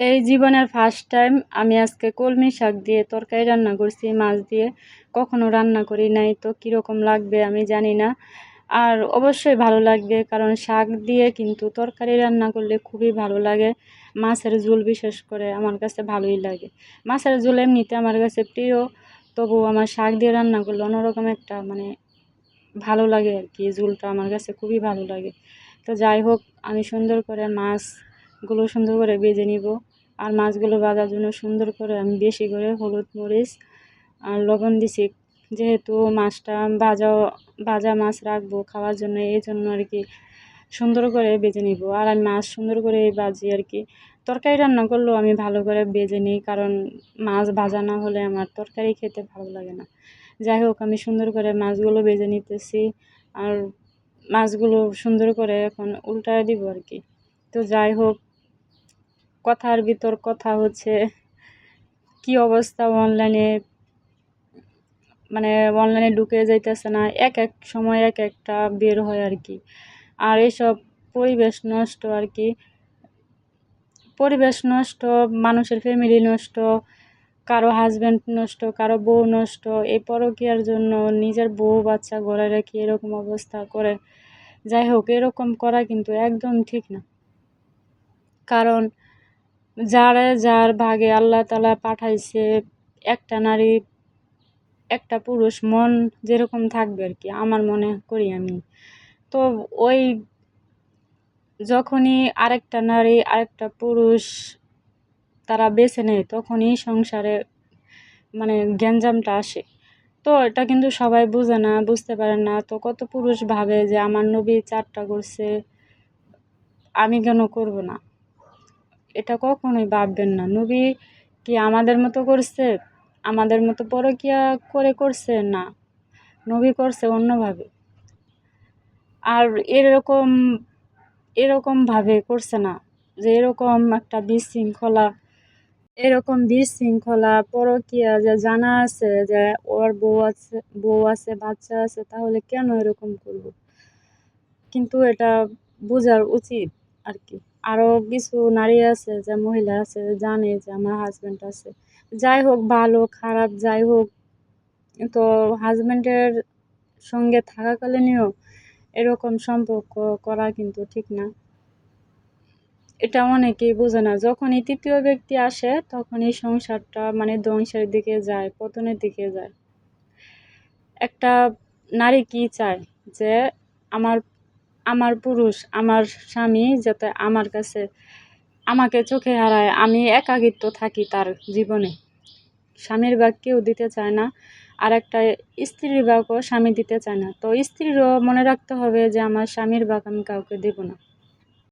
এই জীবনের first time আমি আজকে কলমি শাক দিয়ে তরকারি রান্না করছি, মাছ দিয়ে। কখনো রান্না করি নাই, তো কীরকম লাগবে আমি জানি না। আর অবশ্যই ভালো লাগবে, কারণ শাক দিয়ে কিন্তু তরকারি রান্না করলে খুবই ভালো লাগে। মাছের ঝোল বিশেষ করে আমার কাছে ভালোই লাগে। মাছের ঝোল এমনিতে আমার কাছে প্রিয়, তবু আমার শাক দিয়ে রান্না করলে অন্যরকম একটা মানে ভালো লাগে আর কি, ঝোলটা আমার কাছে খুবই ভালো লাগে। তো যাই হোক, আমি সুন্দর করে মাছগুলো সুন্দর করে বেজে নিব। আর মাছগুলো ভাজার জন্য সুন্দর করে আমি বেশি করে হলুদ মরিচ আর লবণ দিছি। যেহেতু মাছটা ভাজা ভাজা মাছ রাখব খাওয়ার জন্য, এই জন্য আর কি সুন্দর করে বেজে নিব। আর আমি মাছ সুন্দর করে ভাজি আর কি। তরকারি রান্না করলেও আমি ভালো করে বেজে নিই, কারণ মাছ ভাজা না হলে আমার তরকারি খেতে ভালো লাগে না। যাই হোক, আমি সুন্দর করে মাছগুলো বেজে নিতেছি আর মাছগুলো সুন্দর করে এখন উল্টায় দিব আর কি। তো যাই হোক কথার ভিতর কথা হচ্ছে, কি অবস্থা অনলাইনে? মানে অনলাইনে ঢুকে যাইতেছে না, এক এক সময় এক একটা বের হয় আর কি। আর এইসব পরিবেশ নষ্ট আর কি। পরিবেশ নষ্ট, মানুষের ফ্যামিলি নষ্ট, কারও হাজব্যান্ড নষ্ট, কারও বউ নষ্ট, এই পরকীয়ার জন্য নিজের বউ বাচ্চা ঘরে রেখে এরকম অবস্থা করে। যাই হোক, এরকম করা কিন্তু একদম ঠিক না। কারণ যারা যার ভাগে আল্লাহ তালা পাঠাইছে, একটা নারী, একটা পুরুষ, মন যেরকম থাকবে আর কি, আমার মনে করি আমি। তো ওই যখনই আরেকটা নারী, আরেকটা পুরুষ তারা বেছে নেয়, তখনই সংসারে মানে গ্যাঞ্জামটা আসে। তো এটা কিন্তু সবাই বুঝে না, বুঝতে পারে না। তো কত পুরুষ ভাবে যে, আমার নবী চারটা করছে, আমি কেন করব না? এটা কখনোই ভাববেন না। নবী কি আমাদের মতো করছে? আমাদের মতো পরকিয়া করে করছে? না। নবী করছে অন্যভাবে। আর এরকম, এরকমভাবে করছে না যে এরকম একটা বিশৃঙ্খলা, এরকম বিশৃঙ্খলা, পরকিয়া যে জানা আছে যে ওর বউ আছে বউ আছে, বাচ্চা আছে, তাহলে কেন এরকম করব? কিন্তু এটা বোঝার উচিত আর কি। আরও কিছু নারী আছে, যে মহিলা আছে জানে যে আমার হাজব্যান্ড আছে। যাই হোক, ভালো, খারাপ, যাই হোক, তো হাজব্যান্ডের সঙ্গে থাকাকালীনও এরকম সম্পর্ক করা কিন্তু ঠিক না। এটা অনেকেই বোঝে না। যখনই তৃতীয় ব্যক্তি আসে তখন এই সংসারটা মানে ধ্বংসের দিকে যায়, পতনের দিকে যায়। একটা নারী কি চায়? যে আমার আমার পুরুষ, আমার স্বামী যাতে আমার কাছে আমাকে চোখে হারায়, আমি একাকিত্ব থাকি তার জীবনে। স্বামীর বাক কেউ দিতে চায় না আর একটা স্ত্রীর বাকও স্বামী দিতে চায় না। তো স্ত্রীরও মনে রাখতে হবে যে, আমার স্বামীর বাক আমি কাউকে দেব না।